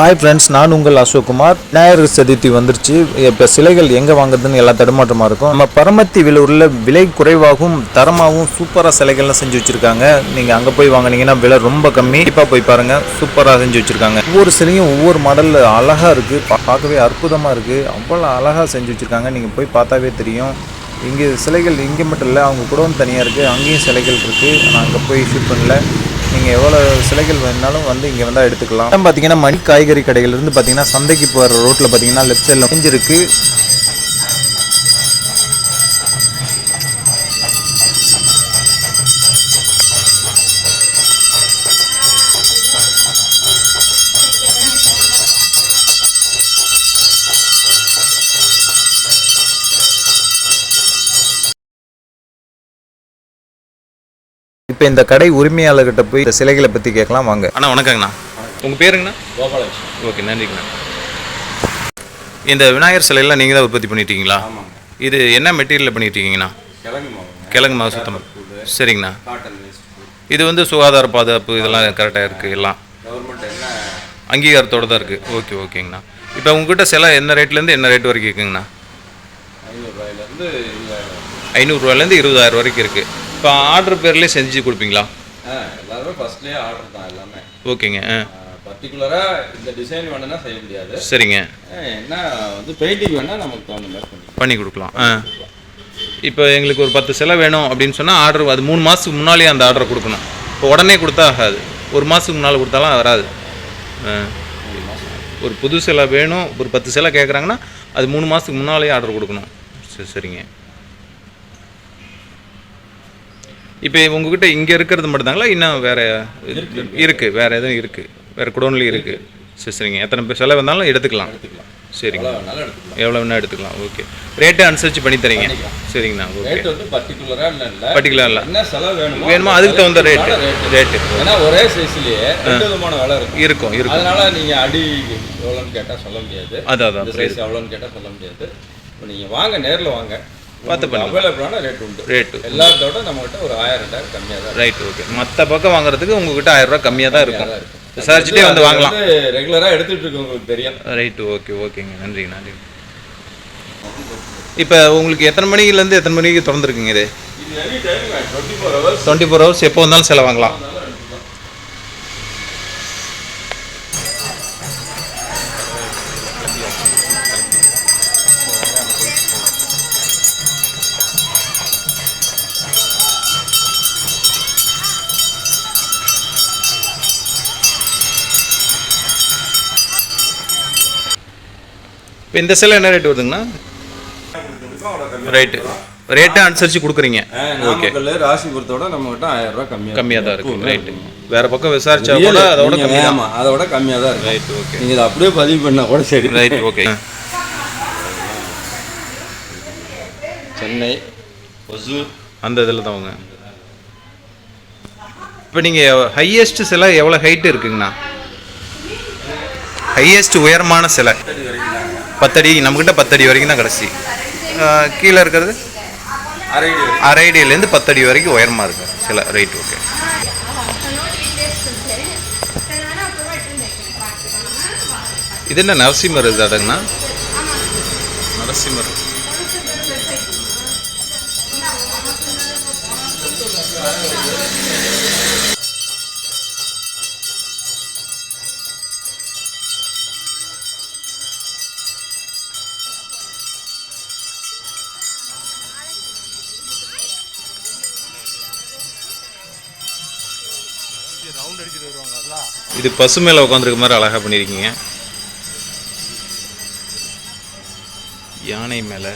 Hi friends நான் உங்கள் அசோக்குமார். விநாயகர் சதுர்த்தி வந்துருச்சு. இப்போ சிலைகள் எங்கே வாங்குறதுன்னு எல்லாம் தடுமாற்றமாக இருக்கும். நம்ம பரமத்தி விலூரில் விலை குறைவாகவும் தரமாகவும் சூப்பராக சிலைகள்லாம் செஞ்சு வச்சுருக்காங்க. நீங்கள் அங்கே போய் வாங்குனீங்கன்னா விலை ரொம்ப கம்மி. இப்போ போய் பாருங்கள் சூப்பராக செஞ்சு வச்சுருக்காங்க. ஒவ்வொரு சிலையும் ஒவ்வொரு மாடலில் அழகாக இருக்குது பார்க்கவே அற்புதமாக இருக்குது அவ்வளோ அழகாக செஞ்சு வச்சுருக்காங்க. நீங்கள் போய் பார்த்தாவே தெரியும். இங்கே சிலைகள் இங்கே மட்டும் இல்லை அவங்க கூடவும் தனியாக இருக்குது அங்கேயும் சிலைகள் இருக்குது நான் அங்கே போய் ஷூட் பண்ணல. நீங்கள் எவ்வளோ சிலைகள் வேணாலும் வந்து இங்கே வந்தால் எடுத்துக்கலாம். பார்த்தீங்கன்னா மணி காய்கறி கடைகள்லேருந்து பார்த்தீங்கன்னா சந்தைக்கு போகிற ரோட்டில் பார்த்தீங்கன்னா லெஃப்ட் சைடில் அமைஞ்சிருக்கு இப்போ இந்த கடை உரிமையாளர்கிட்ட போய் இந்த சிலைகளை பற்றி கேட்கலாம் வாங்க. அண்ணா வணக்கங்கண்ணா. உங்கள் பேருங்கண்ணா? கோபாலகிருஷ்ணன். ஓகே நன்றிங்கண்ணா. இந்த விநாயகர் சிலையெல்லாம் நீங்கள் தான் உற்பத்தி பண்ணிட்டீங்களா? இது என்ன மெட்டீரியலில் பண்ணிட்டீங்கண்ணா கிழங்கு மாவு. சுத்தம். சரிங்கண்ணா. இது வந்து சுகாதார பாதுகாப்பு இதெல்லாம் கரெக்டாக இருக்குது எல்லாம். கவர்மெண்ட் என்ன? அங்கீகாரத்தோடு தான் இருக்குது ஓகே ஓகேங்கண்ணா. இப்போ உங்ககிட்ட சிலை என்ன ரேட்லேருந்து என்ன ரேட் வரைக்கும் இருக்குங்கண்ணா? ஐநூறுரூவாயிலேருந்து இருபதாயிரம் வரைக்கும் இருக்குது இப்போ ஆர்டர் பேர்லேயே செஞ்சு கொடுப்பீங்களா? ஆ எல்லாருமே ஃபர்ஸ்ட்லேயே ஆர்டர் தான் எல்லாமே. ஓகேங்க பர்டிகுலராக இந்த டிசைன் வேணும்னா செய்ய முடியாது. சரிங்க. என்ன வந்து பெயிண்டிங் வேணால் நமக்கு தகுந்த மாதிரி பண்ணி கொடுக்கலாம். ஆ. இப்போ எங்களுக்கு ஒரு பத்து சிலை வேணும் அப்படின்னு சொன்னால் ஆர்டர் அது மூணு மாதத்துக்கு முன்னாலேயே அந்த ஆர்டர் கொடுக்கணும். இப்போ உடனே கொடுத்தா ஆகாது. ஒரு மாதத்துக்கு முன்னால் கொடுத்தாலும் வராது. ஒரு புது சிலை வேணும் ஒரு பத்து சிலை கேட்குறாங்கன்னா அது மூணு மாதத்துக்கு முன்னாலேயே ஆர்டர் கொடுக்கணும். சரி சரிங்க. இப்போ உங்ககிட்ட இங்கே இருக்கிறது மட்டும்தாங்களா? இன்னும் வேறு இருக்குது வேறு எதுவும் இருக்குது வேறு குடோன்லேயும் இருக்குது சரி சரிங்க. எத்தனை பேர் சிலை வந்தாலும் எடுத்துக்கலாம். சரிங்க. எவ்வளோ வேணால் எடுத்துக்கலாம். ஓகே. ரேட்டு அனுசரித்து பண்ணி தரீங்க. சரிங்கண்ணா. ஓகே. பர்டிகுலராக இல்லை செலவு வேணுமோ வேணுமோ அதுக்கு தகுந்த ரேட்டு ரேட்டு ஏன்னா ஒரே சைஸ்லயே இருக்கும். இருக்கும் அதனால நீங்க அடி எவ்வளோன்னு கேட்டால் சொல்ல முடியாது. அதான் அதான். சைஸ் எவ்வளோன்னு கேட்டால் சொல்ல முடியாது. நீங்கள் வாங்க நேரில் வாங்க. பார்த்து. அவைலபிளான ரேட் உண்டு. ரேட்டு எல்லாத்தோட நம்மகிட்ட ஒரு ஆயிரம் ரெண்டாயிரம் கம்மியாக தான் ரைட் ஓகே மற்ற பக்கம் வாங்குறதுக்கு உங்ககிட்ட ஆயிரம் ரூபாய் கம்மியாக தான் இருக்கும். விசாரிச்சுட்டே வந்து வாங்கலாம். ரெகுலராக எடுத்துட்டு இருக்கவங்களுக்கு தெரியும். ரைட்டு ஓகே ஓகேங்க நன்றி நன்றி இப்போ உங்களுக்கு எத்தனை மணிலேருந்து எத்தனை மணிக்கு திறந்துருக்குங்க இது? டுவெண்ட்டி ஃபோர் ஹவர்ஸ் எப்போ வந்தாலும் சிலை இப்போ இந்த சிலை என்ன ரேட் வருதுங்கண்ணா? ரைட்டு ரேட்டை அனுசரித்து கொடுக்குறீங்க. ஓகே நாமக்கல் ராசிபுரத்தோட நம்மகிட்ட ஆயிரம் ரூபாய் கம்மியாக கம்மியாக தான் இருக்கு. ரைட்டு வேற பக்கம் விசாரிச்சா கூட அதோட கம்மி தான் ஆமாம் அதோட கம்மியாக தான் இருக்கும் ரைட் ஓகே நீங்கள் இதை அப்படியே பதிவு பண்ணா கூட சரி. Right okay Chennai Hosur. அந்த இதில் தான் அவங்க இப்போ நீங்கள் ஹையஸ்ட் சிலை எவ்வளோ ஹைட்டு இருக்குங்கண்ணா? ஹையஸ்ட் உயரமான சிலை. பத்தடி நம்மக்கிட்ட பத்தடி வரைக்கும் தான் கடைசி. கீழே இருக்கிறது? அரை அரை அடியிலேருந்து பத்தடி வரைக்கும் உயரமாக இருக்கு. சில ரைட் ஓகே இது என்ன நரசிம்மர் இதாடுங்கண்ணா நரசிம்மர். இது பசு மேலே உட்காந்துருக்க மாதிரி அழகாக பண்ணியிருக்கீங்க யானை மேலே.